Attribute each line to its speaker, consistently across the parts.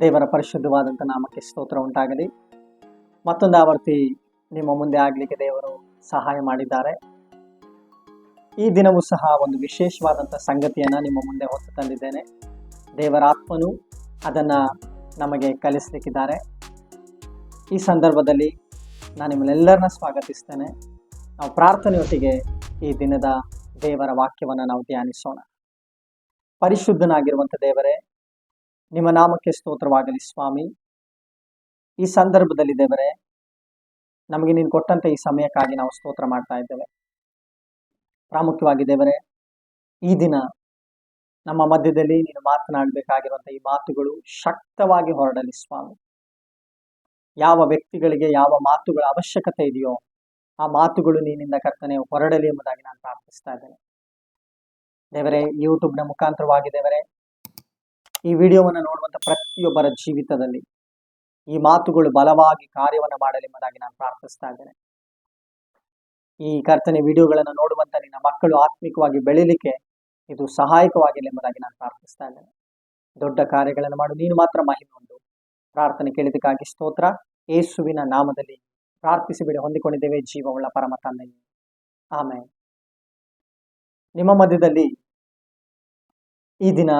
Speaker 1: ದೇವರ ಪರಿಶುದ್ಧವಾದಂಥ ನಾಮಕ್ಕೆ ಸ್ತೋತ್ರ ಉಂಟಾಗಲಿ. ಮತ್ತೊಂದು ಆವರ್ತಿ ನಿಮ್ಮ ಮುಂದೆ ಆಗಲಿಕ್ಕೆ ದೇವರು ಸಹಾಯ ಮಾಡಿದ್ದಾರೆ. ಈ ದಿನವೂ ಸಹ ಒಂದು ವಿಶೇಷವಾದಂಥ ಸಂಗತಿಯನ್ನು ನಿಮ್ಮ ಮುಂದೆ ಹೊತ್ತು ತಂದಿದ್ದೇನೆ. ದೇವರ ಆತ್ಮನು ಅದನ್ನು ನಮಗೆ ಕಲಿಸಲಿಕ್ಕಿದ್ದಾರೆ. ಈ ಸಂದರ್ಭದಲ್ಲಿ ನಾನು ನಿಮ್ಮನ್ನೆಲ್ಲರನ್ನ ಸ್ವಾಗತಿಸ್ತೇನೆ. ನಾವು ಪ್ರಾರ್ಥನೆಯೊಟ್ಟಿಗೆ ಈ ದಿನದ ದೇವರ ವಾಕ್ಯವನ್ನು ನಾವು ಧ್ಯಾನಿಸೋಣ. ಪರಿಶುದ್ಧನಾಗಿರುವಂಥ ದೇವರೇ ನಿಮ್ಮ ನಾಮಕ್ಕೆ ಸ್ತೋತ್ರವಾಗಲಿ, ಸ್ವಾಮಿ. ಈ ಸಂದರ್ಭದಲ್ಲಿ ದೇವರೇ, ನಮಗೆ ನೀನು ಕೊಟ್ಟಂತ ಈ ಸಮಯಕ್ಕಾಗಿ ನಾವು ಸ್ತೋತ್ರ ಮಾಡ್ತಾ ಇದ್ದೇವೆ. ಪ್ರಾಮುಖ್ಯವಾಗಿ ದೇವರೇ, ಈ ದಿನ ನಮ್ಮ ಮಧ್ಯದಲ್ಲಿ ನೀನು ಮಾತನಾಡಬೇಕಾಗಿರುವಂಥ ಈ ಮಾತುಗಳು ಶಕ್ತವಾಗಿ ಹೊರಡಲಿ, ಸ್ವಾಮಿ. ಯಾವ ವ್ಯಕ್ತಿಗಳಿಗೆ ಯಾವ ಮಾತುಗಳ ಅವಶ್ಯಕತೆ ಇದೆಯೋ, ಆ ಮಾತುಗಳು ನೀನಿಂದ ಕರ್ತನೆ ಹೊರಡಲಿ ಎಂಬುದಾಗಿ ನಾನು ಪ್ರಾರ್ಥಿಸ್ತಾ ಇದ್ದೇನೆ. ದೇವರೇ ಯೂಟ್ಯೂಬ್ನ ಮುಖಾಂತರವಾಗಿ ದೇವರೇ ಈ ವಿಡಿಯೋವನ್ನು ನೋಡುವಂಥ ಪ್ರತಿಯೊಬ್ಬರ ಜೀವಿತದಲ್ಲಿ ಈ ಮಾತುಗಳು ಬಲವಾಗಿ ಕಾರ್ಯವನ್ನು ಮಾಡಲಿ ಎಂಬುದಾಗಿ ನಾನು ಪ್ರಾರ್ಥಿಸ್ತಾ ಇದ್ದೇನೆ. ಈ ಕರ್ತನೆ ವಿಡಿಯೋಗಳನ್ನು ನೋಡುವಂಥ ನಿನ್ನ ಮಕ್ಕಳು ಆತ್ಮಿಕವಾಗಿ ಬೆಳಿಲಿಕ್ಕೆ ಇದು ಸಹಾಯಕವಾಗಿಲ್ಲ ಎಂಬುದಾಗಿ ನಾನು ಪ್ರಾರ್ಥಿಸ್ತಾ ಇದ್ದೇನೆ. ದೊಡ್ಡ ಕಾರ್ಯಗಳನ್ನು ಮಾಡು, ನೀನು ಮಾತ್ರ ಮಹಿಮೆ ಪ್ರಾರ್ಥನೆ ಕೇಳಿದಕ್ಕಾಗಿ ಸ್ತೋತ್ರ. ಏಸುವಿನ ನಾಮದಲ್ಲಿ ಪ್ರಾರ್ಥಿಸಿ ಬಿಡಿ ಹೊಂದಿಕೊಂಡಿದ್ದೇವೆ ಜೀವವುಳ್ಳ ಪರಮ ತಂದೆಯೇ. ಆಮೇಲೆ ನಿಮ್ಮ ಮಧ್ಯದಲ್ಲಿ ಈ ದಿನ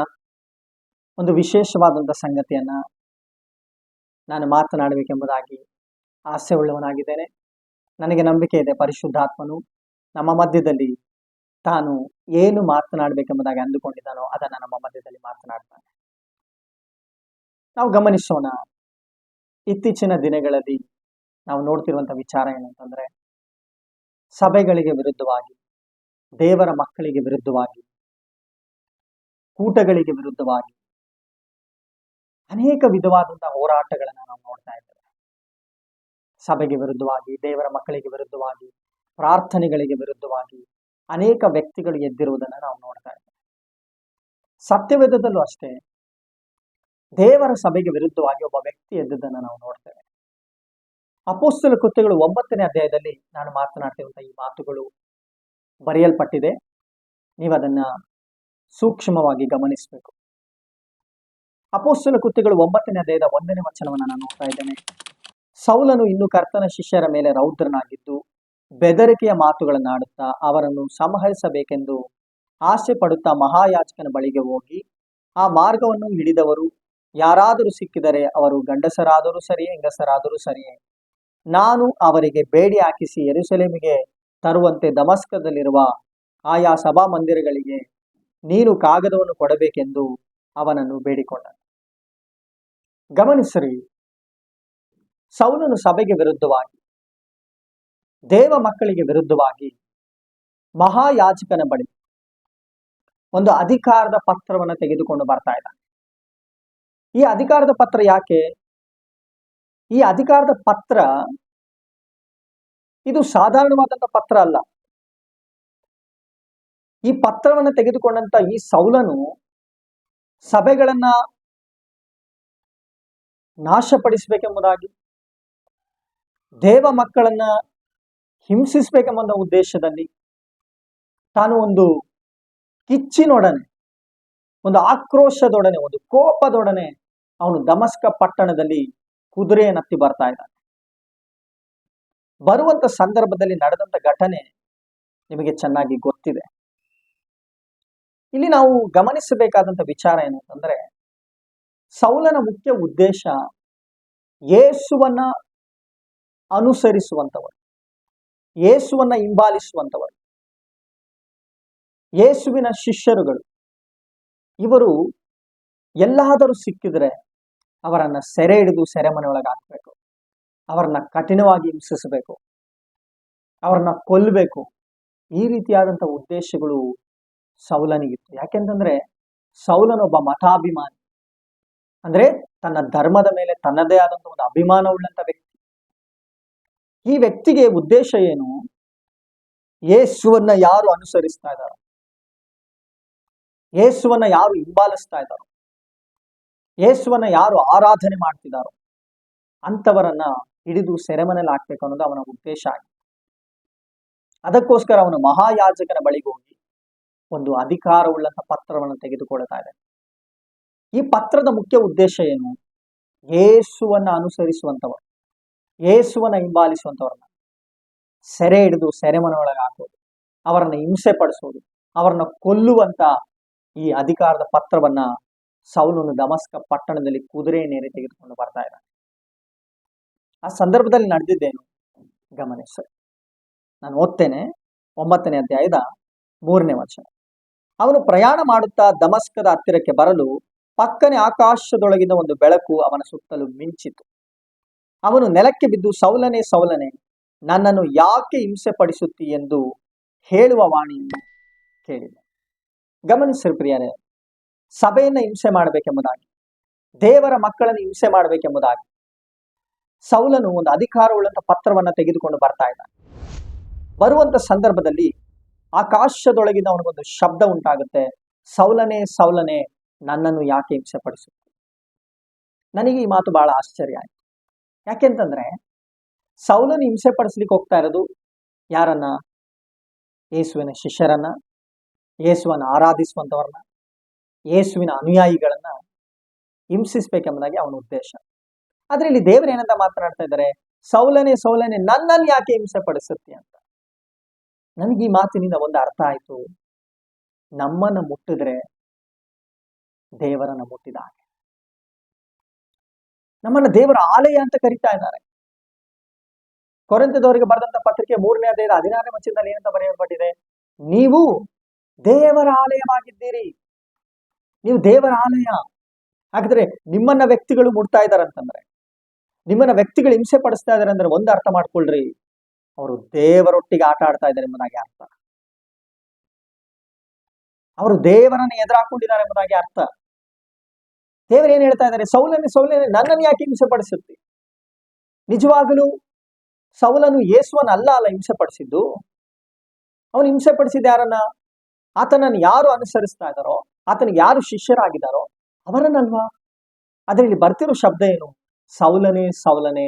Speaker 1: ಒಂದು ವಿಶೇಷವಾದಂಥ ಸಂಗತಿಯನ್ನ ನಾನು ಮಾತನಾಡಬೇಕೆಂಬುದಾಗಿ ಆಸೆ ಉಳ್ಳವನಾಗಿದ್ದೇನೆ ನನಗೆ ನಂಬಿಕೆ ಇದೆ ಪರಿಶುದ್ಧಾತ್ಮನು. ನಮ್ಮ ಮಧ್ಯದಲ್ಲಿ ತಾನು ಏನು ಮಾತನಾಡಬೇಕೆಂಬುದಾಗಿ ಅಂದುಕೊಂಡಿದ್ದಾನೋ ಅದನ್ನು ನಮ್ಮ ಮಧ್ಯದಲ್ಲಿ ಮಾತನಾಡ್ತಾನೆ. ನಾವು ಗಮನಿಸೋಣ. ಇತ್ತೀಚಿನ ದಿನಗಳಲ್ಲಿ ನಾವು ನೋಡ್ತಿರುವಂಥ ವಿಚಾರ ಏನಂತಂದರೆ, ಸಭೆಗಳಿಗೆ ವಿರುದ್ಧವಾಗಿ, ದೇವರ ಮಕ್ಕಳಿಗೆ ವಿರುದ್ಧವಾಗಿ, ಕೂಟಗಳಿಗೆ ವಿರುದ್ಧವಾಗಿ ಅನೇಕ ವಿಧವಾದಂತಹ ಹೋರಾಟಗಳನ್ನು ನಾವು ನೋಡ್ತಾ ಇದ್ದೇವೆ. ಸಭೆಗೆ ವಿರುದ್ಧವಾಗಿ, ದೇವರ ಮಕ್ಕಳಿಗೆ ವಿರುದ್ಧವಾಗಿ, ಪ್ರಾರ್ಥನೆಗಳಿಗೆ ವಿರುದ್ಧವಾಗಿ ಅನೇಕ ವ್ಯಕ್ತಿಗಳು ಎದ್ದಿರುವುದನ್ನು ನಾವು ನೋಡ್ತಾ ಇದ್ದೇವೆ. ಸತ್ಯವೇದದಲ್ಲೂ ಅಷ್ಟೇ, ದೇವರ ಸಭೆಗೆ ವಿರುದ್ಧವಾಗಿ ಒಬ್ಬ ವ್ಯಕ್ತಿ ಎದ್ದದನ್ನು ನಾವು ನೋಡ್ತೇವೆ. ಅಪೋಸ್ತಲ ಕೃತ್ಯಗಳು ಒಂಬತ್ತನೇ ಅಧ್ಯಾಯದಲ್ಲಿ ನಾನು ಮಾತನಾಡ್ತಿರುವಂತಹ ಈ ಮಾತುಗಳು ಬರೆಯಲ್ಪಟ್ಟಿದೆ. ನೀವು ಅದನ್ನ ಸೂಕ್ಷ್ಮವಾಗಿ ಗಮನಿಸಬೇಕು. ಅಪೋಸ್ತಲ ಕೃತ್ಯಗಳು ಒಂಬತ್ತನೇ ಅಧ್ಯಾಯದ ಒಂದನೇ ವಚನವನ್ನು ನಾನು ನೋಡ್ತಾ ಇದ್ದೇನೆ. ಸೌಲನು ಇನ್ನು ಕರ್ತನ ಶಿಷ್ಯರ ಮೇಲೆ ರೌದ್ರನಾಗಿದ್ದು, ಬೆದರಿಕೆಯ ಮಾತುಗಳನ್ನಾಡುತ್ತಾ ಅವರನ್ನು ಸಂಹರಿಸಬೇಕೆಂದು ಆಸೆ ಪಡುತ್ತಾ ಮಹಾಯಾಚಕನ ಬಳಿಗೆ ಹೋಗಿ, ಆ ಮಾರ್ಗವನ್ನು ಹಿಡಿದವರು ಯಾರಾದರೂ ಸಿಕ್ಕಿದರೆ ಅವರು ಗಂಡಸರಾದರೂ ಸರಿಯೇ, ಹೆಂಗಸರಾದರೂ ಸರಿಯೇ. ನಾನು ಅವರಿಗೆ ಬೇಡಿ ಹಾಕಿಸಿ ಎರುಸಲೇಮಿಗೆ ತರುವಂತೆ ದಮಸ್ಕದಲ್ಲಿರುವ ಆಯಾ ಸಭಾ ಮಂದಿರಗಳಿಗೆ ನೀನು ಕಾಗದವನ್ನು ಕೊಡಬೇಕೆಂದು ಅವನನ್ನು ಬೇಡಿಕೊಂಡನು. ಗಮನಿಸ್ರಿ ಸೌಲನು ಸಭೆಗೆ ವಿರುದ್ಧವಾಗಿ, ದೇವ ಮಕ್ಕಳಿಗೆ ವಿರುದ್ಧವಾಗಿ ಮಹಾಯಾಜಕನ ಬಳಿ ಒಂದು ಅಧಿಕಾರದ ಪತ್ರವನ್ನು ತೆಗೆದುಕೊಂಡು ಬರ್ತಾ ಇದ್ದಾನೆ. ಈ ಅಧಿಕಾರದ ಪತ್ರ ಯಾಕೆ? ಈ ಅಧಿಕಾರದ ಪತ್ರ ಇದು ಸಾಧಾರಣವಾದಂಥ ಪತ್ರ ಅಲ್ಲ. ಈ ಪತ್ರವನ್ನು ತೆಗೆದುಕೊಂಡಂತ ಈ ಸೌಲನು ಸಭೆಗಳನ್ನ ನಾಶಪಡಿಸಬೇಕೆಂಬುದಾಗಿ, ದೇವ ಮಕ್ಕಳನ್ನ ಹಿಂಸಿಸಬೇಕೆಂಬ ಉದ್ದೇಶದಲ್ಲಿ ತಾನು ಒಂದು ಕಿಚ್ಚಿನೊಡನೆ, ಒಂದು ಆಕ್ರೋಶದೊಡನೆ, ಒಂದು ಕೋಪದೊಡನೆ ಅವನು ದಮಸ್ಕ ಪಟ್ಟಣದಲ್ಲಿ ಕುದುರೆಯನ್ನತ್ತಿ ಬರ್ತಾ ಇದ್ದಾನೆ. ಬರುವಂತ ಸಂದರ್ಭದಲ್ಲಿ ನಡೆದಂತ ಘಟನೆ ನಿಮಗೆ ಚೆನ್ನಾಗಿ ಗೊತ್ತಿದೆ. ಇಲ್ಲಿ ನಾವು ಗಮನಿಸಬೇಕಾದಂತ ವಿಚಾರ ಏನು ಅಂತಂದ್ರೆ ಸೌಲನ ಮುಖ್ಯ ಉದ್ದೇಶ ಯೇಸುವನ್ನ ಅನುಸರಿಸುವಂತವರು, ಯೇಸುವನ್ನ ಹಿಂಬಾಲಿಸುವಂತವರು, ಯೇಸುವಿನ ಶಿಷ್ಯರುಗಳು. ಇವರು ಎಲ್ಲಾದರೂ ಸಿಕ್ಕಿದ್ರೆ ಅವರನ್ನ ಸೆರೆ ಹಿಡಿದು ಸೆರೆಮನೆ ಹಾಕಬೇಕು ಹಾಕ್ಬೇಕು ಅವರನ್ನ ಕಠಿಣವಾಗಿ ಹಿಂಸಿಸಬೇಕು, ಅವರನ್ನ ಕೊಲ್ಲಬೇಕು ಈ ರೀತಿಯಾದಂಥ ಉದ್ದೇಶಗಳು ಸೌಲನಿಗಿತ್ತು. ಯಾಕೆಂತಂದ್ರೆ ಸೌಲನೊಬ್ಬ ಮತಾಭಿಮಾನಿ ಅಂದ್ರೆ ತನ್ನ ಧರ್ಮದ ಮೇಲೆ ತನ್ನದೇ ಆದಂತಹ ಒಂದು ಅಭಿಮಾನವುಳ್ಳಂತ ವ್ಯಕ್ತಿ. ಈ ವ್ಯಕ್ತಿಗೆ ಉದ್ದೇಶ ಏನು? ಯೇಸುವನ್ನ ಯಾರು ಅನುಸರಿಸ್ತಾ ಇದ್ದಾರೋ? ಯೇಸುವನ್ನ ಯಾರು ಹಿಂಬಾಲಿಸ್ತಾ ಇದ್ದಾರೋ? ಯೇಸುವನ್ನ ಯಾರು ಆರಾಧನೆ ಮಾಡ್ತಿದ್ದಾರೋ? ಅಂತವರನ್ನ ಹಿಡಿದು ಸೆರೆಮನೆಯಲ್ಲಿ ಹಾಕ್ಬೇಕು ಅನ್ನೋದು ಅವನ ಉದ್ದೇಶ ಆಗಿದೆ. ಅದಕ್ಕೋಸ್ಕರ ಅವನು ಮಹಾಯಾಜಕನ ಬಳಿಗೆ ಹೋಗಿ ಒಂದು ಅಧಿಕಾರವುಳ್ಳಂತ ಪತ್ರವನ್ನು ತೆಗೆದುಕೊಳ್ತಾ ಇದೆ ಈ ಪತ್ರದ ಮುಖ್ಯ ಉದ್ದೇಶ ಏನು? ಯೇಸುವನ್ನ ಅನುಸರಿಸುವಂಥವರು ಯೇಸುವನ್ನ ಹಿಂಬಾಲಿಸುವಂತವ್ರನ್ನ. ಸೆರೆ ಹಿಡಿದು ಸೆರೆಮನೆಯೊಳಗೆ ಹಾಕೋದು, ಅವರನ್ನ ಹಿಂಸೆ ಪಡಿಸೋದು ಅವರನ್ನ ಕೊಲ್ಲುವಂತ ಈ ಅಧಿಕಾರದ ಪತ್ರವನ್ನ ಸೌಲನು ದಮಸ್ಕ ಪಟ್ಟಣದಲ್ಲಿ ಕುದುರೆ ನೇರೆ ತೆಗೆದುಕೊಂಡು ಬರ್ತಾ ಇದ್ದಾನೆ. ಆ ಸಂದರ್ಭದಲ್ಲಿ ನಡೆದಿದ್ದೇನು? ಗಮನಿಸಿ ನಾನು ಓದ್ತೇನೆ, ಒಂಬತ್ತನೇ ಅಧ್ಯಾಯದ ಮೂರನೇ ವಚನ. ಅವನು ಪ್ರಯಾಣ ಮಾಡುತ್ತಾ ದಮಸ್ಕದ ಹತ್ತಿರಕ್ಕೆ ಬರಲು ಪಕ್ಕನೆ ಆಕಾಶದೊಳಗಿನ ಒಂದು ಬೆಳಕು ಅವನ ಸುತ್ತಲೂ ಮಿಂಚಿತು. ಅವನು ನೆಲಕ್ಕೆ ಬಿದ್ದು, ಸೌಲನೆ ಸೌಲನೆ, ನನ್ನನ್ನು ಯಾಕೆ ಹಿಂಸೆ ಪಡಿಸುತ್ತಿ ಎಂದು ಹೇಳುವ ವಾಣಿಯನ್ನು ಕೇಳಿದ. ಗಮನಿಸಿರು ಪ್ರಿಯರೇ, ಸಭೆಯನ್ನು ಹಿಂಸೆ ಮಾಡಬೇಕೆಂಬುದಾಗಿ, ದೇವರ ಮಕ್ಕಳನ್ನು ಹಿಂಸೆ ಮಾಡಬೇಕೆಂಬುದಾಗಿ, ಸೌಲನು ಒಂದು ಅಧಿಕಾರವುಳ್ಳಂತ ಪತ್ರವನ್ನು ತೆಗೆದುಕೊಂಡು ಬರ್ತಾ ಇದ್ದಾನೆ ಬರುವಂತ ಸಂದರ್ಭದಲ್ಲಿ ಆಕಾಶದೊಳಗಿನ ಅವನಿಗೊಂದು ಶಬ್ದ ಉಂಟಾಗುತ್ತೆ. ಸೌಲನೆ ಸೌಲನೆ ನನ್ನನ್ನು ಯಾಕೆ ಹಿಂಸೆಪಡಿಸುತ್ತೆ? ನನಗೆ ಈ ಮಾತು ಬಹಳ ಆಶ್ಚರ್ಯ ಆಯ್ತು. ಯಾಕೆಂತಂದ್ರೆ ಸೌಲನ್ನು ಹಿಂಸೆ ಪಡಿಸ್ಲಿಕ್ಕೆ ಹೋಗ್ತಾ ಇರೋದು ಯಾರನ್ನ? ಯೇಸುವಿನ ಶಿಷ್ಯರನ್ನ? ಯೇಸುವನ್ನ ಆರಾಧಿಸುವಂಥವ್ರನ್ನ ಯೇಸುವಿನ ಅನುಯಾಯಿಗಳನ್ನ ಹಿಂಸಿಸ್ಬೇಕೆಂಬುದಾಗಿ ಅವನ ಉದ್ದೇಶ. ಆದ್ರೆ ಇಲ್ಲಿ ದೇವರು ಏನಂತ ಮಾತನಾಡ್ತಾ ಇದ್ದಾರೆ? ಸೌಲನೆ ಸೌಲನೆ, ನನ್ನನ್ನು ಯಾಕೆ ಹಿಂಸೆ ಪಡಿಸುತ್ತೆ ಅಂತ. ನನಗೆ ಈ ಮಾತಿನಿಂದ ಒಂದು ಅರ್ಥ ಆಯ್ತು. ನಮ್ಮನ್ನು ಮುಟ್ಟಿದ್ರೆ ದೇವರನ್ನ ಮುಟ್ಟಿದ ಹಾಗೆ ನಮ್ಮನ್ನ ದೇವರ ಆಲಯ ಅಂತ ಕರಿತಾ ಇದ್ದಾರೆ. ಕೊರಂತದವರಿಗೆ ಬರೆದಂತ ಪತ್ರಿಕೆ ಮೂರನೇ ಅಧ್ಯಾಯದ ಹದಿನಾರನೇ ವಚನದಲ್ಲಿ ಏನಂತ ಬರೆಯಲ್ಪಟ್ಟಿದೆ? ನೀವು ದೇವರ ಆಲಯವಾಗಿದ್ದೀರಿ. ನೀವು ದೇವರ ಆಲಯ. ಹಾಗಾದ್ರೆ ನಿಮ್ಮನ್ನ ವ್ಯಕ್ತಿಗಳು ಮುಡ್ತಾ ಇದ್ದಾರೆ ಅಂತಂದ್ರೆ, ನಿಮ್ಮನ್ನ ವ್ಯಕ್ತಿಗಳು ಹಿಂಸೆ ಪಡಿಸ್ತಾ ಇದಾರೆ ಅಂದ್ರೆ ಒಂದು ಅರ್ಥ ಮಾಡ್ಕೊಳ್ರಿ. ಅವರು ದೇವರೊಟ್ಟಿಗೆ ಆಟ ಆಡ್ತಾ ಇದ್ದಾರೆ ಎಂಬುದಾಗಿ ಅರ್ಥ. ಅವರು ದೇವರನ್ನ ಎದುರಾಕೊಂಡಿದ್ದಾರೆ ಎಂಬುದಾಗಿ ಅರ್ಥ. ದೇವರು ಏನ್ ಹೇಳ್ತಾ ಇದ್ದಾರೆ ಸೌಲನೆ ಸೌಲನೆ ನನ್ನನ್ನು ಯಾಕೆ ಹಿಂಸೆ ಪಡಿಸುತ್ತೆ ನಿಜವಾಗಲೂ ಸೌಲನು ಯೇಸುವನ್ನ ಅಲ್ಲ ಅಲ್ಲ ಹಿಂಸೆ ಅವನು ಹಿಂಸೆ ಪಡಿಸಿದ ಯಾರನ್ನ? ಆತನನ್ನು ಯಾರು ಅನುಸರಿಸ್ತಾ ಇದ್ದಾರೋ, ಆತನಿಗೆ ಯಾರು ಶಿಷ್ಯರಾಗಿದ್ದಾರೋ, ಅವರನ್ನಲ್ವಾ? ಅದರಲ್ಲಿ ಬರ್ತಿರೋ ಶಬ್ದ ಏನು? ಸೌಲನೆ ಸೌಲನೆ,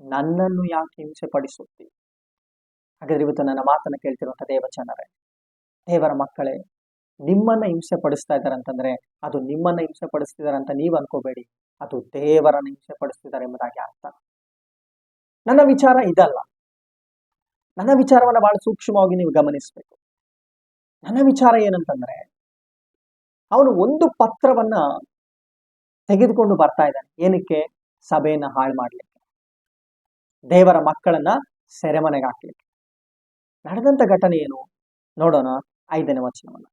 Speaker 1: ನನ್ನನ್ನು ಯಾಕೆ ಹಿಂಸೆ ಪಡಿಸುತ್ತಿ ಹಾಗಾದ್ರೆ ಇವತ್ತು ನನ್ನ ಮಾತನ್ನು ಕೇಳ್ತಿರುವಂಥ ದೇವಚನರೇ ದೇವರ ಮಕ್ಕಳೇ ನಿಮ್ಮನ್ನ ಹಿಂಸೆ ಪಡಿಸ್ತಾ ಇದ್ದಾರೆ ಅಂತಂದ್ರೆ, ಅದು ನಿಮ್ಮನ್ನ ಹಿಂಸೆ ಪಡಿಸ್ತಿದ್ದಾರೆ ಅಂತ ನೀವು ಅನ್ಕೋಬೇಡಿ. ಅದು ದೇವರನ್ನ ಹಿಂಸೆ ಪಡಿಸ್ತಿದ್ದಾರೆ ಎಂಬುದಾಗಿ ಅರ್ಥ. ನನ್ನ ವಿಚಾರ ಇದಲ್ಲ. ನನ್ನ ವಿಚಾರವನ್ನ ಬಹಳ ಸೂಕ್ಷ್ಮವಾಗಿ ನೀವು ಗಮನಿಸಬೇಕು. ನನ್ನ ವಿಚಾರ ಏನಂತಂದ್ರೆ, ಅವನು ಒಂದು ಪತ್ರವನ್ನ ತೆಗೆದುಕೊಂಡು ಬರ್ತಾ ಇದ್ದಾನೆ. ಏನಕ್ಕೆ? ಸಭೆಯನ್ನ ಹಾಳು ಮಾಡ್ಲಿಕ್ಕೆ. ದೇವರ ಮಕ್ಕಳನ್ನ ಸೆರೆಮನೆಗೆ ಹಾಕ್ಲಿಕ್ಕೆ. ನಡೆದಂತ ಘಟನೆ ಏನು? ನೋಡೋಣ ಐದನೇ ವಚನವನ್ನ.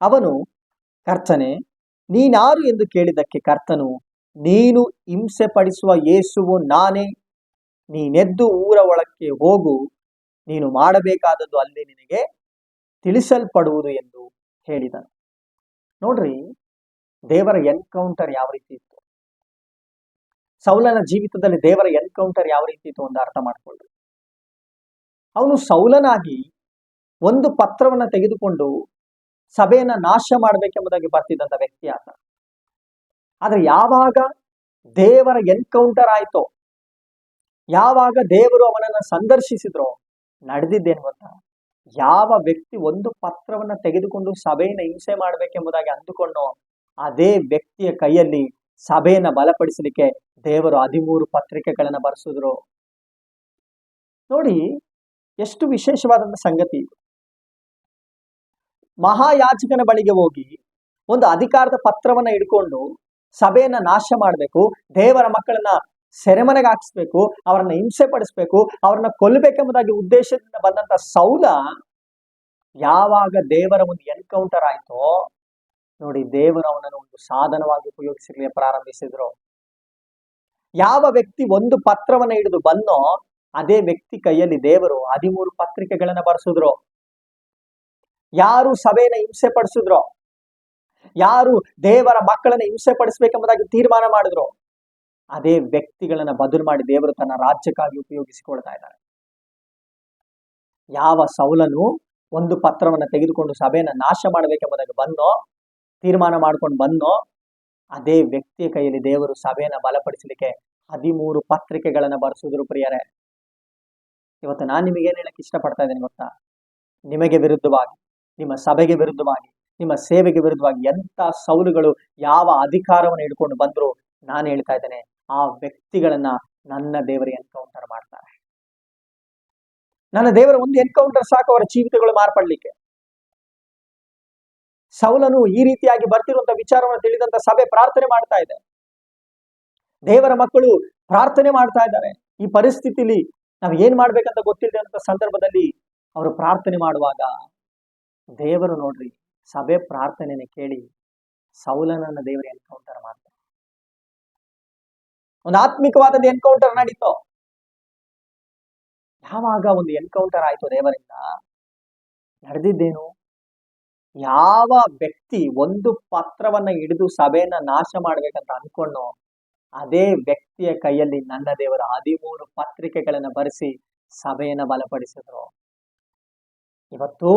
Speaker 1: ಅವನು, ಕರ್ತನೆ, ನೀನಾರು ಎಂದು ಕೇಳಿದ್ದಕ್ಕೆ ಕರ್ತನು, ನೀನು ಹಿಂಸೆ ಪಡಿಸುವ ಯೇಸುವು ನಾನೇ. ನೀನೆದ್ದು ಊರ ಒಳಕ್ಕೆ ಹೋಗು, ನೀನು ಮಾಡಬೇಕಾದದ್ದು ಅಲ್ಲಿ ನಿನಗೆ ತಿಳಿಸಲ್ಪಡುವುದು ಎಂದು ಹೇಳಿದನು. ನೋಡ್ರಿ, ದೇವರ ಎನ್ಕೌಂಟರ್ ಯಾವ ರೀತಿ ಇತ್ತು? ಸೌಲನ ಜೀವಿತದಲ್ಲಿ ದೇವರ ಎನ್ಕೌಂಟರ್ ಯಾವ ರೀತಿ ಇತ್ತು ಒಂದು ಅರ್ಥ ಮಾಡಿಕೊಳ್ಳ್ರಿ ಅವನು ಸೌಲನಾಗಿ ಒಂದು ಪತ್ರವನ್ನು ತೆಗೆದುಕೊಂಡು ಸಭೆಯನ್ನ ನಾಶ ಮಾಡಬೇಕೆಂಬುದಾಗಿ ಬರ್ತಿದ್ದಂತ ವ್ಯಕ್ತಿ ಆತ. ಆದ್ರೆ ಯಾವಾಗ ದೇವರ ಎನ್ಕೌಂಟರ್ ಆಯ್ತೋ, ಯಾವಾಗ ದೇವರು ಅವನನ್ನ ಸಂದರ್ಶಿಸಿದ್ರೋ, ನಡೆದಿದ್ದೇನು ಗೊತ್ತಾ? ಯಾವ ವ್ಯಕ್ತಿ ಒಂದು ಪತ್ರವನ್ನ ತೆಗೆದುಕೊಂಡು ಸಭೆಯನ್ನ ಹಿಂಸೆ ಮಾಡ್ಬೇಕೆಂಬುದಾಗಿ ಅಂದುಕೊಂಡೋ, ಅದೇ ವ್ಯಕ್ತಿಯ ಕೈಯಲ್ಲಿ ಸಭೆಯನ್ನ ಬಲಪಡಿಸಲಿಕ್ಕೆ ದೇವರು ಹದಿಮೂರು ಪತ್ರಿಕೆಗಳನ್ನ ಬರೆಸಿದ್ರು. ನೋಡಿ, ಎಷ್ಟು ವಿಶೇಷವಾದಂತ ಸಂಗತಿ ಇದು. ಮಹಾಯಾಜಕನ ಬಳಿಗೆ ಹೋಗಿ ಒಂದು ಅಧಿಕಾರದ ಪತ್ರವನ್ನ ಹಿಡ್ಕೊಂಡು ಸಭೆಯನ್ನ ನಾಶ ಮಾಡಬೇಕು, ದೇವರ ಮಕ್ಕಳನ್ನ ಸೆರೆಮನೆಗೆ ಹಾಕಿಸ್ಬೇಕು, ಅವರನ್ನ ಹಿಂಸೆ ಪಡಿಸ್ಬೇಕು, ಅವ್ರನ್ನ ಕೊಲ್ಲಬೇಕೆಂಬುದಾಗಿ ಉದ್ದೇಶದಿಂದ ಬಂದಂತ ಸೌಲ ಯಾವಾಗ ದೇವರ ಒಂದು ಎನ್ಕೌಂಟರ್ ಆಯ್ತೋ, ನೋಡಿ ದೇವರು ಅವನನ್ನು ಒಂದು ಸಾಧನವಾಗಿ ಉಪಯೋಗಿಸಲಿಕ್ಕೆ ಪ್ರಾರಂಭಿಸಿದ್ರು. ಯಾವ ವ್ಯಕ್ತಿ ಒಂದು ಪತ್ರವನ್ನ ಹಿಡಿದು ಬಂದೋ, ಅದೇ ವ್ಯಕ್ತಿ ಕೈಯಲ್ಲಿ ದೇವರು ಹದಿಮೂರು ಪತ್ರಿಕೆಗಳನ್ನ ಬರೆಸಿದ್ರು. ಯಾರು ಸಭೆಯನ್ನ ಹಿಂಸೆ ಪಡಿಸಿದ್ರು ಯಾರು ದೇವರ ಮಕ್ಕಳನ್ನ ಹಿಂಸೆ ಪಡಿಸ್ಬೇಕೆಂಬುದಾಗಿ ತೀರ್ಮಾನ ಮಾಡಿದ್ರು, ಅದೇ ವ್ಯಕ್ತಿಗಳನ್ನ ಬದಲು ಮಾಡಿ ದೇವರು ತನ್ನ ರಾಜ್ಯಕ್ಕಾಗಿ ಉಪಯೋಗಿಸಿಕೊಳ್ತಾ ಇದ್ದಾರೆ. ಯಾವ ಸೌಲನು ಒಂದು ಪತ್ರವನ್ನ ತೆಗೆದುಕೊಂಡು ಸಭೆಯನ್ನ ನಾಶ ಮಾಡಬೇಕೆಂಬುದಾಗಿ ಬಂದೋ, ತೀರ್ಮಾನ ಮಾಡ್ಕೊಂಡು ಬಂದೋ, ಅದೇ ವ್ಯಕ್ತಿಯ ಕೈಯಲ್ಲಿ ದೇವರು ಸಭೆಯನ್ನ ಬಲಪಡಿಸಲಿಕ್ಕೆ ಹದಿಮೂರು ಪತ್ರಿಕೆಗಳನ್ನ ಬರೆಸಿದ್ರು ಪ್ರಿಯರೇ. ಇವತ್ತು ನಾನು ನಿಮಗೇನು ಹೇಳಕ್ ಇಷ್ಟಪಡ್ತಾ ಇದ್ದೇನೆ ಗೊತ್ತಾ? ನಿಮಗೆ ವಿರುದ್ಧವಾಗಿ. ನಿಮ್ಮ ಸಭೆಗೆ ವಿರುದ್ಧವಾಗಿ, ನಿಮ್ಮ ಸೇವೆಗೆ ವಿರುದ್ಧವಾಗಿ ಎಂತ ಸೌಲುಗಳು ಯಾವ ಅಧಿಕಾರವನ್ನು ಹಿಡ್ಕೊಂಡು ಬಂದ್ರು ನಾನು ಹೇಳ್ತಾ ಇದ್ದೇನೆ, ಆ ವ್ಯಕ್ತಿಗಳನ್ನ ನನ್ನ ದೇವರ ಎನ್ಕೌಂಟರ್ ಮಾಡ್ತಾರೆ. ನನ್ನ ದೇವರ ಒಂದು ಎನ್ಕೌಂಟರ್ ಸಾಕು ಅವರ ಜೀವಿತಗಳು ಮಾರ್ಪಡ್ಲಿಕ್ಕೆ. ಸೌಲನು ಈ ರೀತಿಯಾಗಿ ಬರ್ತಿರುವಂತ ವಿಚಾರವನ್ನು ತಿಳಿದಂತ ಸಭೆ ಪ್ರಾರ್ಥನೆ ಮಾಡ್ತಾ ಇದೆ. ದೇವರ ಮಕ್ಕಳು ಪ್ರಾರ್ಥನೆ ಮಾಡ್ತಾ ಇದ್ದಾರೆ. ಈ ಪರಿಸ್ಥಿತಿಲಿ ನಾವು ಏನ್ ಮಾಡ್ಬೇಕಂತ ಗೊತ್ತಿಲ್ಲದೆ ಅಂತ ಸಂದರ್ಭದಲ್ಲಿ ಅವರು ಪ್ರಾರ್ಥನೆ ಮಾಡುವಾಗ ದೇವರು ನೋಡ್ರಿ, ಸಭೆ ಪ್ರಾರ್ಥನೆನ ಕೇಳಿ ಸೌಲನನ್ನ ದೇವರ ಎನ್ಕೌಂಟರ್ ಮಾಡ್ತಾರೆ. ಒಂದು ಆತ್ಮಿಕವಾದ ಎನ್ಕೌಂಟರ್ ನಡೀತೋ? ಯಾವಾಗ ಒಂದು ಎನ್ಕೌಂಟರ್ ಆಯ್ತು ದೇವರಿಂದ? ನಡೆದಿದ್ದೇನು? ಯಾವ ವ್ಯಕ್ತಿ ಒಂದು ಪತ್ರವನ್ನ ಹಿಡಿದು ಸಭೆಯನ್ನ ನಾಶ ಮಾಡ್ಬೇಕಂತ ಅನ್ಕೊಂಡು ಅದೇ ವ್ಯಕ್ತಿಯ ಕೈಯಲ್ಲಿ ನನ್ನ ದೇವರ ಹದಿಮೂರು ಪತ್ರಿಕೆಗಳನ್ನ ಬರೆಸಿ ಸಭೆಯನ್ನ ಬಲಪಡಿಸಿದ್ರು. ಇವತ್ತು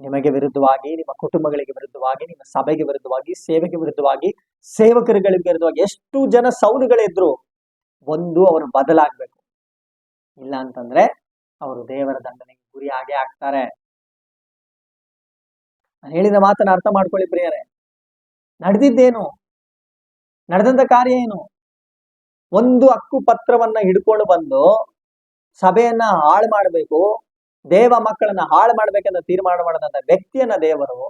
Speaker 1: ನಿಮಗೆ ವಿರುದ್ಧವಾಗಿ, ನಿಮ್ಮ ಕುಟುಂಬಗಳಿಗೆ ವಿರುದ್ಧವಾಗಿ, ನಿಮ್ಮ ಸಭೆಗೆ ವಿರುದ್ಧವಾಗಿ, ಸೇವೆಗೆ ವಿರುದ್ಧವಾಗಿ, ಸೇವಕರುಗಳಿಗೆ ವಿರುದ್ಧವಾಗಿ ಎಷ್ಟು ಜನ ಸೌಲುಗಳಿದ್ರು ಒಂದು ಅವರು ಬದಲಾಗಬೇಕು. ಇಲ್ಲ ಅಂತಂದ್ರೆ ಅವರು ದೇವರ ದಂಡನೆಗೆ ಗುರಿಯಾಗೇ ಆಗ್ತಾರೆ. ನಾನು ಹೇಳಿದ ಮಾತನ್ನ ಅರ್ಥ ಮಾಡ್ಕೊಳ್ಳಿ ಪ್ರಿಯರೇ. ನಡೆದಿದ್ದೇನು? ನಡೆದಂತ ಕಾರ್ಯ ಏನು? ಒಂದು ಹಕ್ಕು ಪತ್ರವನ್ನ ಹಿಡ್ಕೊಂಡು ಬಂದು ಸಭೆಯನ್ನ ಹಾಳು ಮಾಡಬೇಕು. ದೇವ ಮಕ್ಕಳನ್ನ ಹಾಳು ಮಾಡ್ಬೇಕಂತ ತೀರ್ಮಾನ ಮಾಡದಂತ ವ್ಯಕ್ತಿಯನ್ನ ದೇವರು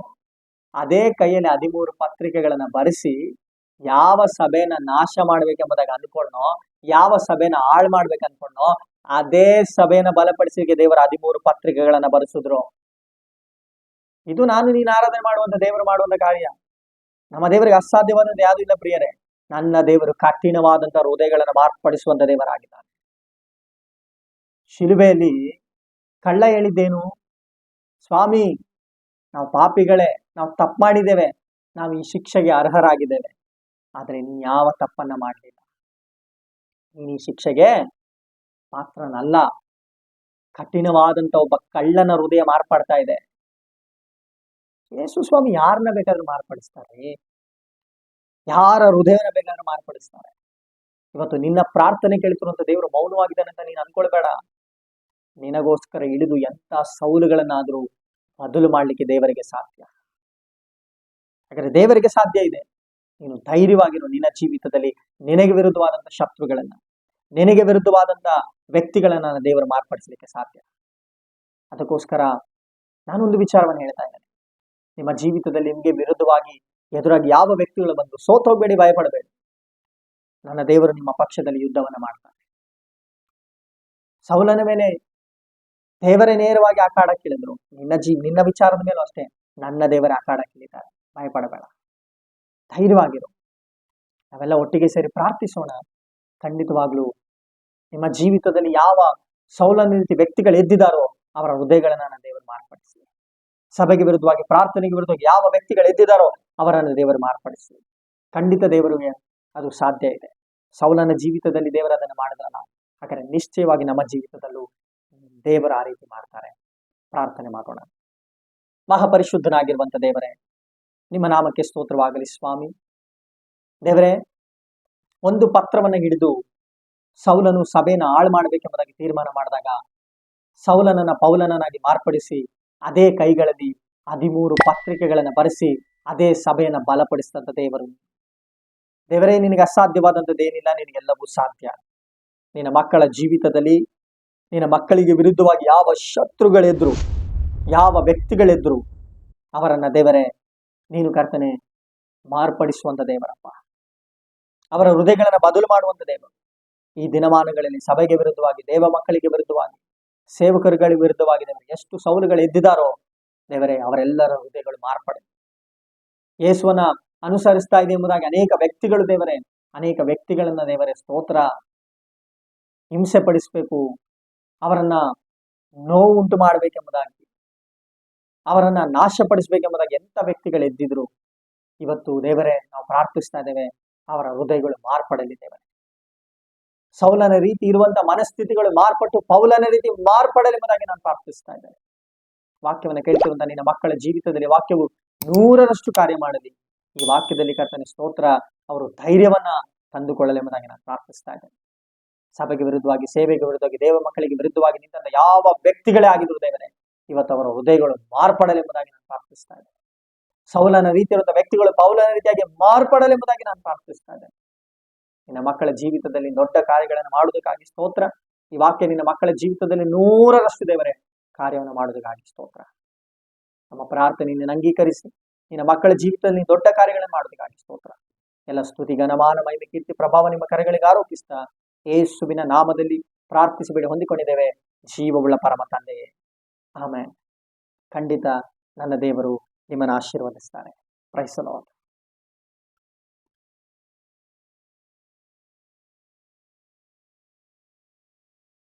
Speaker 1: ಅದೇ ಕೈಯಲ್ಲಿ ಹದಿಮೂರು ಪತ್ರಿಕೆಗಳನ್ನ ಬರೆಸಿ ಯಾವ ಸಭೆನ ನಾಶ ಮಾಡ್ಬೇಕೆಂಬುದಾಗಿ ಅನ್ಕೊಂಡೋ ಯಾವ ಸಭೆನ ಹಾಳು ಮಾಡ್ಬೇಕು ಅನ್ಕೊಂಡೋ ಅದೇ ಸಭೆನ ಬಲಪಡಿಸಿಗೆ ದೇವರ ಹದಿಮೂರು ಪತ್ರಿಕೆಗಳನ್ನ ಬರೆಸಿದ್ರು. ಇದು ನಾನು ನೀನು ಆರಾಧನೆ ಮಾಡುವಂತ ದೇವರು ಮಾಡುವಂತ ಕಾರ್ಯ. ನಮ್ಮ ದೇವರಿಗೆ ಅಸಾಧ್ಯವಾದದ್ದು ಯಾವುದೂ ಇಲ್ಲ ಪ್ರಿಯರೇ. ನನ್ನ ದೇವರು ಕಠಿಣವಾದಂತ ಹೃದಯಗಳನ್ನು ಮಾರ್ಪಡಿಸುವಂತ ದೇವರಾಗಿದ್ದಾನೆ. ಶಿಲುಬೆಯಲ್ಲಿ ಕಳ್ಳ ಹೇಳಿದ್ದೇನು? ಸ್ವಾಮಿ, ನಾವು ಪಾಪಿಗಳೇ, ನಾವು ತಪ್ಪು ಮಾಡಿದ್ದೇವೆ. ನಾವು ಈ ಶಿಕ್ಷೆಗೆ ಅರ್ಹರಾಗಿದ್ದೇವೆ. ಆದರೆ ನೀನು ಯಾವ ತಪ್ಪನ್ನ ಮಾಡಲಿಲ್ಲ? ನೀನು ಈ ಶಿಕ್ಷೆಗೆ ಪಾತ್ರನಲ್ಲ. ಕಠಿಣವಾದಂಥ ಒಬ್ಬ ಕಳ್ಳನ ಹೃದಯ ಮಾರ್ಪಾಡ್ತಾ ಇದೆ. ಯೇಸು ಸ್ವಾಮಿ ಯಾರನ್ನ ಬೇಕಾದ್ರೂ ಮಾರ್ಪಡಿಸ್ತಾರೆ. ಯಾರ ಹೃದಯನ ಬೇಕಾದ್ರೂ ಮಾರ್ಪಡಿಸ್ತಾರೆ. ಇವತ್ತು ನಿನ್ನ ಪ್ರಾರ್ಥನೆ ಕೇಳ್ತಿರುವಂಥ ದೇವರು ಮೌನವಾಗಿದ್ದಾನೆ ಅಂತ ನೀನು ಅನ್ಕೊಳ್ಬೇಡ. ನಿನಗೋಸ್ಕರ ಇಳಿದು ಎಂಥ ಸೌಲುಗಳನ್ನಾದರೂ ಬದಲು ಮಾಡ್ಲಿಕ್ಕೆ ದೇವರಿಗೆ ಸಾಧ್ಯ? ಯಾಕಂದರೆ ದೇವರಿಗೆ ಸಾಧ್ಯ ಇದೆ. ನೀನು ಧೈರ್ಯವಾಗಿರು ನಿನ್ನ ಜೀವಿತದಲ್ಲಿ ನಿನಗೆ ವಿರುದ್ಧವಾದಂಥ ಶತ್ರುಗಳನ್ನು, ನಿನಗೆ ವಿರುದ್ಧವಾದಂತ ವ್ಯಕ್ತಿಗಳನ್ನು ದೇವರು ಮಾರ್ಪಡಿಸಲಿಕ್ಕೆ ಸಾಧ್ಯ? ಅದಕ್ಕೋಸ್ಕರ ನಾನೊಂದು ವಿಚಾರವನ್ನು ಹೇಳ್ತಾ ಇದ್ದೇನೆ. ನಿಮ್ಮ ಜೀವಿತದಲ್ಲಿ ನಿಮಗೆ ವಿರುದ್ಧವಾಗಿ ಎದುರಾಗಿ ಯಾವ ವ್ಯಕ್ತಿಗಳು ಬಂದು ಸೋತೋಗ್ಬೇಡಿ ಭಯಪಡಬೇಡಿ. ನನ್ನ ದೇವರು ನಿಮ್ಮ ಪಕ್ಷದಲ್ಲಿ ಯುದ್ಧವನ್ನು ಮಾಡ್ತಾನೆ ಸೌಲನ ಮೇಲೆ ದೇವರೇ ನೇರವಾಗಿ ಆಕಾಡಕ್ಕಿಳಿದ್ರು ನಿನ್ನ ಜೀ, ನಿನ್ನ ವಿಚಾರದ ಮೇಲೂ ಅಷ್ಟೇ ನನ್ನ ದೇವರೇ ಆಕಾಡಕ್ಕಿಳಿತಾರೆ ಭಯಪಡಬೇಡ. ಧೈರ್ಯವಾಗಿರು. ನಾವೆಲ್ಲ ಒಟ್ಟಿಗೆ ಸೇರಿ ಪ್ರಾರ್ಥಿಸೋಣ. ಖಂಡಿತವಾಗ್ಲೂ ನಿಮ್ಮ ಜೀವಿತದಲ್ಲಿ ಯಾವ ಸೌಲನ್ಯತಿ ವ್ಯಕ್ತಿಗಳು ಎದ್ದಿದ್ದಾರೋ ಅವರ ಹೃದಯಗಳನ್ನ ನನ್ನ ದೇವರು ಮಾರ್ಪಡಿಸಿ ಸಭೆಗೆ ವಿರುದ್ಧವಾಗಿ, ಪ್ರಾರ್ಥನೆಗೆ ವಿರುದ್ಧವಾಗಿ ಯಾವ ವ್ಯಕ್ತಿಗಳು ಎದ್ದಿದ್ದಾರೋ ಅವರನ್ನು ದೇವರು ಮಾರ್ಪಡಿಸಿ ಖಂಡಿತ ದೇವರಿಗೆ ಅದು ಸಾಧ್ಯ ಇದೆ. ಸೌಲನ ಜೀವಿತದಲ್ಲಿ ದೇವರು ಅದನ್ನು ಮಾಡಿದ್ರಲ್ಲ, ಹಾಗಾದ್ರೆ ನಿಶ್ಚಯವಾಗಿ ನಮ್ಮ ಜೀವಿತದಲ್ಲೂ ದೇವರು ಆ ರೀತಿ ಮಾಡ್ತಾರೆ. ಪ್ರಾರ್ಥನೆ ಮಾಡೋಣ. ಮಹಾಪರಿಶುದ್ಧನಾಗಿರುವಂಥ ದೇವರೇ, ನಿಮ್ಮ ನಾಮಕ್ಕೆ ಸ್ತೋತ್ರವಾಗಲಿ ಸ್ವಾಮಿ. ದೇವರೇ, ಒಂದು ಪತ್ರವನ್ನು ಹಿಡಿದು ಸೌಲನು ಸಭೆನ ಹಾಳು ಮಾಡಬೇಕೆಂಬುದಾಗಿ ತೀರ್ಮಾನ ಮಾಡಿದಾಗ ಸೌಲನನ್ನ ಪೌಲನನಾಗಿ ಮಾರ್ಪಡಿಸಿ ಅದೇ ಕೈಗಳಲ್ಲಿ ಹದಿಮೂರು ಪತ್ರಿಕೆಗಳನ್ನು ಬರೆಸಿ ಅದೇ ಸಭೆಯನ್ನು ಬಲಪಡಿಸಿದಂಥ ದೇವರು. ದೇವರೇ, ನಿನಗೆ ಅಸಾಧ್ಯವಾದಂಥದ್ದೇನಿಲ್ಲ ನಿನಗೆಲ್ಲವೂ ಸಾಧ್ಯ. ನಿನ್ನ ಮಕ್ಕಳ ಜೀವಿತದಲ್ಲಿ ನಿನ್ನ ಮಕ್ಕಳಿಗೆ ವಿರುದ್ಧವಾಗಿ ಯಾವ ಶತ್ರುಗಳೆದ್ರು, ಯಾವ ವ್ಯಕ್ತಿಗಳೆದ್ರು, ಅವರನ್ನ ದೇವರೇ, ನೀನು ಕರ್ತನೆ, ಮಾರ್ಪಡಿಸುವಂತ ದೇವರಪ್ಪ. ಅವರ ಹೃದಯಗಳನ್ನ ಬದಲು ಮಾಡುವಂತ ದೇವರು ಈ ದಿನಮಾನಗಳಲ್ಲಿ ಸಭೆಗೆ ವಿರುದ್ಧವಾಗಿ, ದೇವ ಮಕ್ಕಳಿಗೆ ವಿರುದ್ಧವಾಗಿ, ಸೇವಕರುಗಳಿಗೆ ವಿರುದ್ಧವಾಗಿ ದೇವರು, ಎಷ್ಟು ಸೌಲುಗಳು ಎದ್ದಿದ್ದಾರೋ ದೇವರೇ, ಅವರೆಲ್ಲರ ಹೃದಯಗಳು ಮಾರ್ಪಡೆ. ಯೇಸುವನ ಅನುಸರಿಸ್ತಾ ಇದೆ ಎಂಬುದಾಗಿ ಅನೇಕ ವ್ಯಕ್ತಿಗಳು ದೇವರೇ, ಅನೇಕ ವ್ಯಕ್ತಿಗಳನ್ನ ದೇವರೇ ಸ್ತೋತ್ರ ಹಿಂಸೆ ಪಡಿಸ್ಬೇಕು ಅವರನ್ನ ನೋವು ಉಂಟು ಮಾಡಬೇಕೆಂಬುದಾಗಿ, ಅವರನ್ನ ನಾಶಪಡಿಸಬೇಕೆಂಬುದಾಗಿ ಎಂತ ವ್ಯಕ್ತಿಗಳು ಎದ್ದಿದ್ರು, ಇವತ್ತು ದೇವರೇ, ನಾವು ಪ್ರಾರ್ಥಿಸ್ತಾ ಇದ್ದೇವೆ, ಅವರ ಹೃದಯಗಳು ಮಾರ್ಪಡಲಿ ದೇವರೇ ಸೌಲನ ರೀತಿ ಇರುವಂತ ಮನಸ್ಥಿತಿಗಳು ಮಾರ್ಪಟ್ಟು ಪೌಲನ ರೀತಿ ಮಾರ್ಪಡಲಿ ಎಂಬುದಾಗಿ ನಾನು ಪ್ರಾರ್ಥಿಸ್ತಾ ಇದ್ದೇನೆ. ವಾಕ್ಯವನ್ನು ಕೇಳ್ತಿರುವಂತ ನಿನ್ನ ಮಕ್ಕಳ ಜೀವಿತದಲ್ಲಿ ವಾಕ್ಯವು ನೂರರಷ್ಟು ಕಾರ್ಯ ಮಾಡಲಿ. ಈ ವಾಕ್ಯದಲ್ಲಿ ಕರ್ತನೆ ಸ್ತೋತ್ರ, ಅವರು ಧೈರ್ಯವನ್ನ ತಂದುಕೊಳ್ಳಲಿ ಎಂಬುದಾಗಿ ನಾನು ಪ್ರಾರ್ಥಿಸ್ತಾ ಇದ್ದೇನೆ. ಸಭೆಗೆ ವಿರುದ್ಧವಾಗಿ, ಸೇವೆಗೆ ವಿರುದ್ಧವಾಗಿ, ದೇವ ಮಕ್ಕಳಿಗೆ ವಿರುದ್ಧವಾಗಿ ನಿಂತ ಯಾವ ವ್ಯಕ್ತಿಗಳೇ ಆಗಿದ್ರು ದೇವರೇ, ಇವತ್ತು ಅವರ ಹೃದಯಗಳು ಮಾರ್ಪಡಲಿ ಎಂಬುದಾಗಿ ನಾನು ಪ್ರಾರ್ಥಿಸ್ತಾ ಇದ್ದೇನೆ. ಸೌಲನ ರೀತಿ ಇರುವಂತಹ ವ್ಯಕ್ತಿಗಳು ಪೌಲನ ರೀತಿಯಾಗಿ ಮಾರ್ಪಡಲಿ ಎಂಬುದಾಗಿ ನಾನು ಪ್ರಾರ್ಥಿಸ್ತಾ ಇದ್ದೇನೆ. ನಿನ್ನ ಮಕ್ಕಳ ಜೀವಿತದಲ್ಲಿ ದೊಡ್ಡ ಕಾರ್ಯಗಳನ್ನು ಮಾಡುವುದಕ್ಕಾಗಿ ಸ್ತೋತ್ರ. ಈ ವಾಕ್ಯ ನಿನ್ನ ಮಕ್ಕಳ ಜೀವಿತದಲ್ಲಿ ನೂರರಷ್ಟು ದೇವರೇ ಕಾರ್ಯವನ್ನು ಮಾಡುವುದಕ್ಕಾಗಿ ಸ್ತೋತ್ರ. ನಮ್ಮ ಪ್ರಾರ್ಥನೆ ನಿನ್ನ ಅಂಗೀಕರಿಸಿ, ನಿನ್ನ ಮಕ್ಕಳ ಜೀವಿತದಲ್ಲಿ ದೊಡ್ಡ ಕಾರ್ಯಗಳನ್ನು ಮಾಡುವುದಕ್ಕಾಗಿ ಸ್ತೋತ್ರ. ಎಲ್ಲ ಸ್ತುತಿ, ಘನಮಾನ, ಮಹಿಮೆ, ಕೀರ್ತಿ, ಪ್ರಭಾವ ನಿಮ್ಮ ಕರೆಗಳಿಗೆ ಆರೋಪಿಸ್ತಾ ಏಸುವಿನ ನಾಮದಲ್ಲಿ ಪ್ರಾರ್ಥಿಸಿಬೇಡಿ ಹೊಂದಿಕೊಂಡಿದ್ದೇವೆ. ಜೀವವುಳ್ಳ ಪರಮ ತಂದೆಯೇ. ಆಮೇಲೆ ಖಂಡಿತ ನನ್ನ ದೇವರು ನಿಮ್ಮನ್ನು ಆಶೀರ್ವದಿಸ್ತಾನೆ. ಪ್ರೈಸಲಾತ್